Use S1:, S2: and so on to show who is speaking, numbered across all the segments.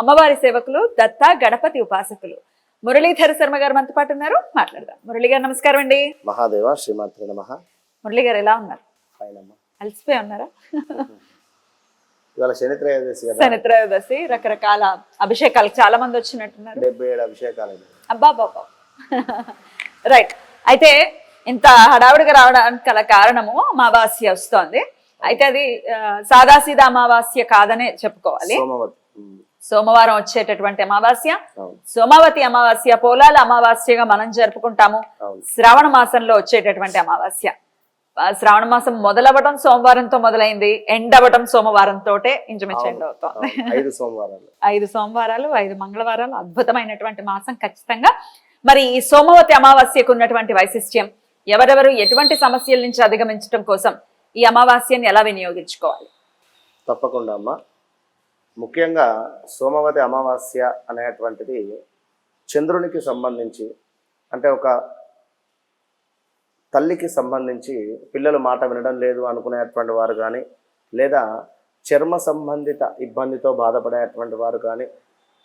S1: అమ్మవారి సేవకులు దత్త గణపతి ఉపాసకులు. మురళీధర శర్మ గారు మనతో పాటు ఉన్నారు. మాట్లాడదాం. మురళి గారు నమస్కారం అండి.
S2: మహాదేవ శ్రీమాత్రి నమ.
S1: మురళి గారు ఎలా ఉన్నారు? అలసిపోయి ఉన్నారా?
S2: ఇవాళ శని త్రయోదశి కదా.
S1: శని త్రయోదశి రకరకాల అభిషేకాలు చాలా మంది వచ్చినట్టున్నారు.
S2: డెబ్బై ఏడు అభిషేకాలు
S1: అబ్బా బాబా రైట్. అయితే ఇంత హడావుడిగా రావడానికి గల కారణము అమావాస్య వస్తోంది. అయితే అది సాదాసీదా అమావాస్య కాదనే చెప్పుకోవాలి. సోమవారం వచ్చేటటువంటి అమావాస్య. సోమావతి అమావాస్య పోలాల అమావాస్యగా మనం జరుపుకుంటాము. శ్రావణ మాసంలో వచ్చేటటువంటి అమావాస్య. శ్రావణ మాసం మొదలవ్వడం సోమవారంతో మొదలైంది. ఎండ్ అవ్వడం సోమవారంతోటే ఇంచుమించు ఎండ్ అవుతోంది.
S2: ఐదు సోమవారాలు.
S1: ఐదు సోమవారాలు ఐదు మంగళవారాలు అద్భుతమైనటువంటి మాసం ఖచ్చితంగా. మరి ఈ సోమవతి అమావాస్యకు ఉన్నటువంటి వైశిష్ట్యం ఎవరెవరు ఎటువంటి సమస్యల నుంచి అధిగమించడం కోసం ఈ అమావాస్యని ఎలా వినియోగించుకోవాలి?
S2: తప్పకుండా అమ్మ. ముఖ్యంగా సోమవతి అమావాస్య అనేటువంటిది చంద్రునికి సంబంధించి అంటే ఒక తల్లికి సంబంధించి పిల్లలు మాట వినడం లేదు అనుకునేటువంటి వారు కానీ లేదా చర్మ సంబంధిత ఇబ్బందితో బాధపడేటువంటి వారు కానీ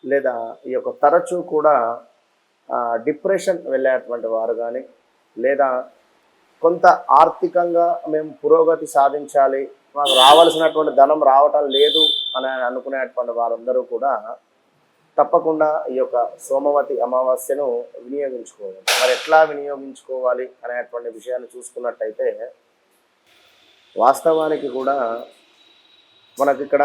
S2: లేదా ఈ యొక్క తరచూ కూడా డిప్రెషన్ వెళ్ళేటువంటి వారు కానీ లేదా కొంత ఆర్థికంగా మేము పురోగతి సాధించాలి మాకు రావాల్సినటువంటి ధనం రావటం లేదు అని అనుకునేటువంటి వారందరూ కూడా తప్పకుండా ఈ యొక్క సోమవతి అమావాస్యను వినియోగించుకోవాలి. మరి ఎట్లా వినియోగించుకోవాలి అనేటువంటి విషయాన్ని చూసుకున్నట్టయితే వాస్తవానికి కూడా మనకి ఇక్కడ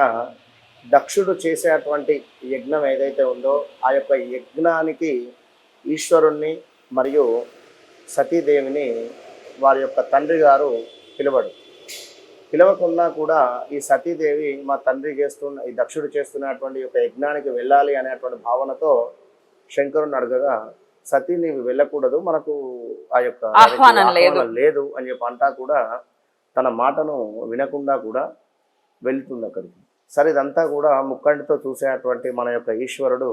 S2: దక్షుడు చేసేటువంటి యజ్ఞం ఏదైతే ఉందో ఆ యొక్క యజ్ఞానికి ఈశ్వరుణ్ణి మరియు సతీదేవిని వారి యొక్క తండ్రి గారు పిలువడు. పిలవకున్నా కూడా ఈ సతీదేవి మా తండ్రి చేస్తున్న ఈ దక్షుడు చేస్తున్నటువంటి యొక్క యజ్ఞానికి వెళ్ళాలి అనేటువంటి భావనతో శంకరుని అడగగా సతీ నీవు వెళ్ళకూడదు మనకు ఆ యొక్క
S1: ఆహ్వానం లేదు.
S2: ఆహ్వానం లేదు అని చెప్పి అంటా కూడా తన మాటను వినకుండా కూడా వెళ్తుంది అక్కడికి సరే ఇదంతా కూడా ముక్కంటితో చూసేటువంటి మన యొక్క ఈశ్వరుడు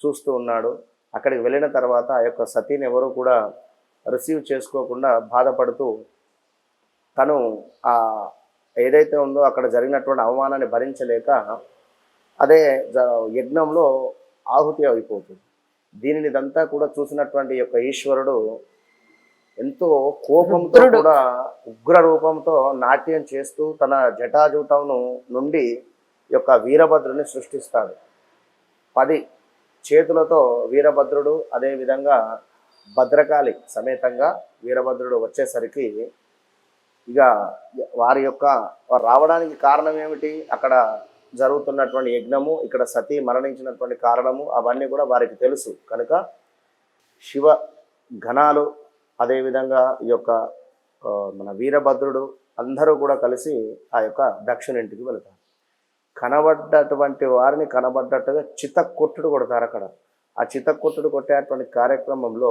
S2: చూస్తూ ఉన్నాడు అక్కడికి వెళ్ళిన తర్వాత ఆ యొక్క సతీని ఎవరు కూడా రిసీవ్ చేసుకోకుండా బాధపడుతూ తను ఆ ఏదైతే ఉందో అక్కడ జరిగినటువంటి అవమానాన్ని భరించలేక అదే యజ్ఞంలో ఆహుతి అయిపోతుంది దీనిని ఇదంతా కూడా చూసినటువంటి యొక్క ఈశ్వరుడు ఎంతో కోపంతో. కూడా ఉగ్ర రూపంతో నాట్యం చేస్తూ తన జటాజూటంను నుండి యొక్క వీరభద్రుని సృష్టిస్తాడు పది చేతులతో వీరభద్రుడు అదేవిధంగా భద్రకాళి సమేతంగా వీరభద్రుడు వచ్చేసరికి ఇక వారి యొక్క రావడానికి కారణం ఏమిటి? అక్కడ జరుగుతున్నటువంటి యజ్ఞము ఇక్కడ సతీ మరణించినటువంటి కారణము అవన్నీ కూడా వారికి తెలుసు. కనుక శివ ఘనాలు అదేవిధంగా ఈ యొక్క మన వీరభద్రుడు అందరూ కూడా కలిసి ఆ యొక్క దక్షిణింటికి వెళతారు. కనబడ్డటువంటి వారిని కనబడ్డట్టుగా చితక్కొట్టుడు కొడతారు అక్కడ. ఆ చితక్కొట్టుడు కొట్టేటువంటి కార్యక్రమంలో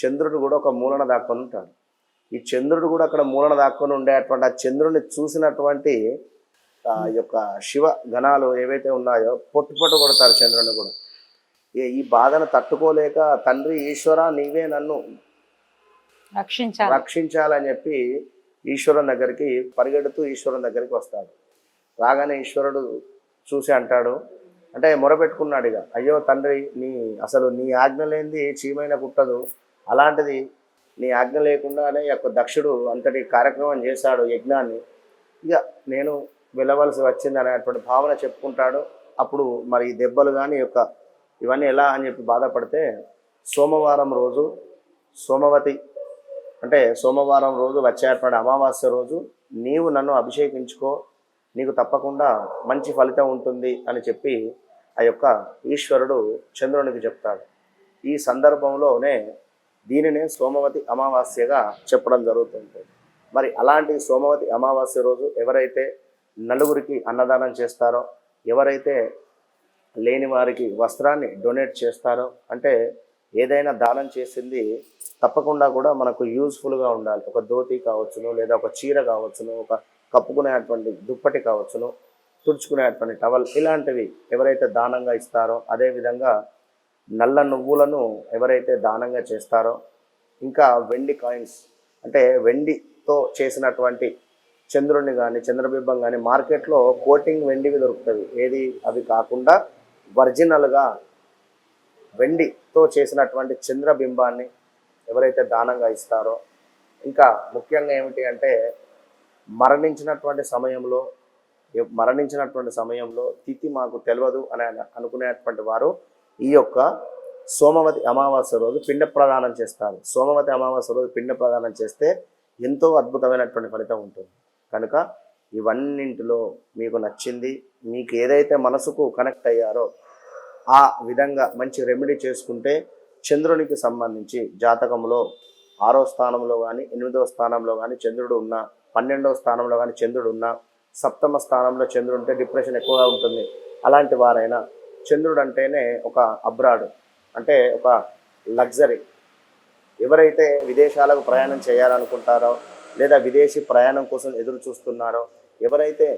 S2: చంద్రుడు కూడా ఒక మూలన దాక్కొని ఉంటాడు. ఈ చంద్రుడు కూడా అక్కడ మూలన దాక్కొని ఉండేటువంటి ఆ చంద్రుడిని చూసినటువంటి ఆ యొక్క శివ గణాలు ఏవైతే ఉన్నాయో పొట్టు పొట్టు కొడతారు చంద్రుని కూడా. ఏ- ఈ బాధను తట్టుకోలేక తండ్రి ఈశ్వర నీవే నన్ను
S1: రక్షించాలి.
S2: రక్షించాలని చెప్పి ఈశ్వరుని దగ్గరికి పరిగెడుతూ ఈశ్వరుని దగ్గరికి వస్తాడు. రాగానే ఈశ్వరుడు చూసి అంటాడు అంటే మొరపెట్టుకున్నాడు ఇక అయ్యో తండ్రి నీ అసలు నీ ఆజ్ఞ లేనిది చీమైన పుట్టదు అలాంటిది నీ ఆజ్ఞ లేకుండానే ఈ యొక్క దక్షుడు అంతటి కార్యక్రమం చేశాడు యజ్ఞాన్ని. ఇక నేను వెళ్ళవలసి వచ్చింది అనేటువంటి భావన చెప్పుకుంటాడు. అప్పుడు మరి దెబ్బలు కానీ యొక్క ఇవన్నీ ఎలా అని చెప్పి బాధపడితే సోమవారం రోజు సోమవతి అంటే సోమవారం రోజు వచ్చేటువంటి అమావాస్య రోజు నీవు నన్ను అభిషేకించుకో నీకు తప్పకుండా మంచి ఫలితం ఉంటుంది అని చెప్పి ఆ యొక్క ఈశ్వరుడు చంద్రునికి చెప్తాడు. ఈ సందర్భంలోనే దీనినే సోమవతి అమావాస్యగా చెప్పడం జరుగుతుంది మరి అలాంటి సోమవతి అమావాస్య రోజు ఎవరైతే నలుగురికి అన్నదానం చేస్తారో ఎవరైతే లేని వారికి వస్త్రాన్ని డొనేట్ చేస్తారో అంటే ఏదైనా దానం చేసింది తప్పకుండా కూడా మనకు యూజ్ఫుల్గా ఉండాలి. ఒక ధోతి కావచ్చును లేదా ఒక చీర కావచ్చును ఒక కప్పుకునేటువంటి దుప్పటి కావచ్చును తుడుచుకునేటువంటి టవల్ ఇలాంటివి ఎవరైతే దానంగా ఇస్తారో అదేవిధంగా నల్ల నువ్వులను ఎవరైతే దానంగా చేస్తారో ఇంకా వెండి కాయిన్స్ అంటే వెండితో చేసినటువంటి చంద్రుడిని కానీ చంద్రబింబం కానీ మార్కెట్లో కోటింగ్ వెండివి దొరుకుతుంది ఏది? అవి కాకుండా ఒరిజినల్గా వెండితో చేసినటువంటి చంద్రబింబాన్ని ఎవరైతే దానంగా ఇస్తారో ఇంకా ముఖ్యంగా ఏమిటి అంటే మరణించినటువంటి సమయంలో మరణించినటువంటి సమయంలో తిథి మాకు తెలియదు అని అనుకునేటువంటి వారు ఈ యొక్క సోమవతి అమావాస్య రోజు పిండ ప్రదానం చేస్తారు. సోమవతి అమావాస్య రోజు పిండ ప్రదానం చేస్తే ఎంతో అద్భుతమైనటువంటి ఫలితం ఉంటుంది. కనుక ఇవన్నింటిలో మీకు నచ్చింది మీకు ఏదైతే మనసుకు కనెక్ట్ అయ్యారో ఆ విధంగా మంచి రెమెడీ చేసుకుంటే చంద్రునికి సంబంధించి జాతకంలో ఆరో స్థానంలో కానీ ఎనిమిదవ స్థానంలో కానీ చంద్రుడు ఉన్నా పన్నెండవ స్థానంలో కానీ చంద్రుడు ఉన్నా సప్తమ స్థానంలో చంద్రుడు ఉంటే డిప్రెషన్ ఎక్కువగా ఉంటుంది. అలాంటి వారైనా చంద్రుడు అంటేనే ఒక అబ్రాడ్ అంటే ఒక లగ్జరీ. ఎవరైతే విదేశాలకు ప్రయాణం చేయాలనుకుంటారో లేదా విదేశీ ప్రయాణం కోసం ఎదురు చూస్తున్నారో ఎవరైతే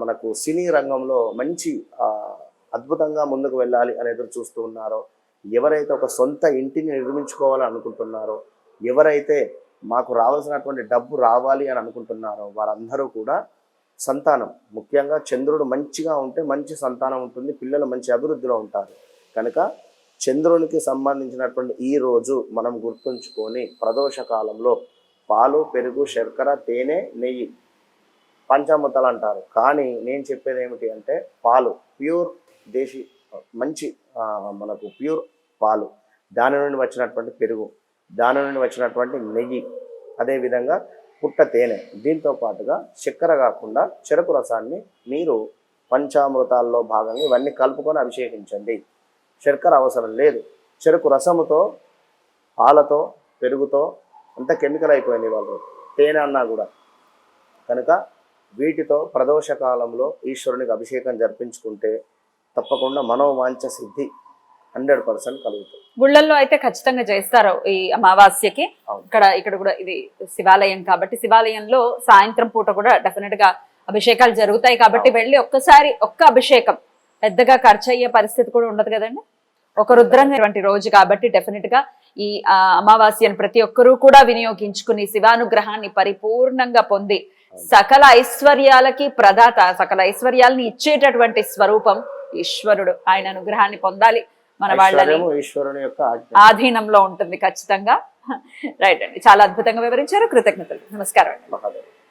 S2: మనకు సినీ రంగంలో మంచి అద్భుతంగా ముందుకు వెళ్ళాలి అని ఎదురు చూస్తూ ఉన్నారో ఎవరైతే ఒక సొంత ఇంటిని నిర్మించుకోవాలని అనుకుంటున్నారో ఎవరైతే మాకు రావాల్సినటువంటి డబ్బు రావాలి అని అనుకుంటున్నారో వారందరూ కూడా సంతానం. ముఖ్యంగా చంద్రుడు మంచిగా ఉంటే మంచి సంతానం ఉంటుంది పిల్లలు మంచి అభివృద్ధిలో ఉంటారు. కనుక చంద్రునికి సంబంధించినటువంటి ఈ రోజు మనం గుర్తుంచుకొని ప్రదోష కాలంలో పాలు పెరుగు శర్కర తేనె నెయ్యి పంచామృతాలు అంటారు. కానీ నేను చెప్పేది ఏమిటి అంటే పాలు ప్యూర్ దేశీ మంచి మనకు ప్యూర్ పాలు. దాని నుండి వచ్చినటువంటి పెరుగు దాని నుండి వచ్చినటువంటి నెయ్యి. అదేవిధంగా పుట్ట తేనె. దీంతో పాటుగా చక్కెర కాకుండా చెరకు రసాన్ని మీరు పంచామృతాల్లో భాగంగా ఇవన్నీ కలుపుకొని అభిషేకించండి. చక్కెర అవసరం లేదు. చెరుకు రసముతో పాలతో పెరుగుతో అంత కెమికల్ అయిపోయింది వాళ్ళు తేనె అన్నా కూడా. కనుక వీటితో ప్రదోష కాలంలో ఈశ్వరునికి అభిషేకం జరిపించుకుంటే తప్పకుండా మనోవాంఛ సిద్ధి. హండ్రెడ్ పర్సెంట్ కలుగుతుంది
S1: గుళ్ళల్లో అయితే ఖచ్చితంగా చేస్తారు ఈ అమావాస్యకి. ఇక్కడ ఇక్కడ కూడా ఇది శివాలయం కాబట్టి శివాలయంలో సాయంత్రం పూట కూడా డెఫినెట్గా అభిషేకాలు జరుగుతాయి కాబట్టి వెళ్ళి ఒక్కసారి ఒక్క అభిషేకం. పెద్దగా ఖర్చు అయ్యే పరిస్థితి కూడా ఉండదు కదండి. ఒక రుద్రంగా రోజు కాబట్టి డెఫినెట్గా ఈ అమావాస్యను ప్రతి ఒక్కరూ కూడా వినియోగించుకుని శివానుగ్రహాన్ని పరిపూర్ణంగా పొంది సకల ఐశ్వర్యాలకి ప్రదాత సకల ఐశ్వర్యాలని ఇచ్చేటటువంటి స్వరూపం ఈశ్వరుడు. ఆయన అనుగ్రహాన్ని పొందాలి. మన వాళ్ళని
S2: ఈశ్వరుని యొక్క
S1: ఆధీనంలో ఉంటుంది ఖచ్చితంగా. రైట్ అండి. చాలా అద్భుతంగా వివరించారు. కృతజ్ఞతలు. నమస్కారం అండి.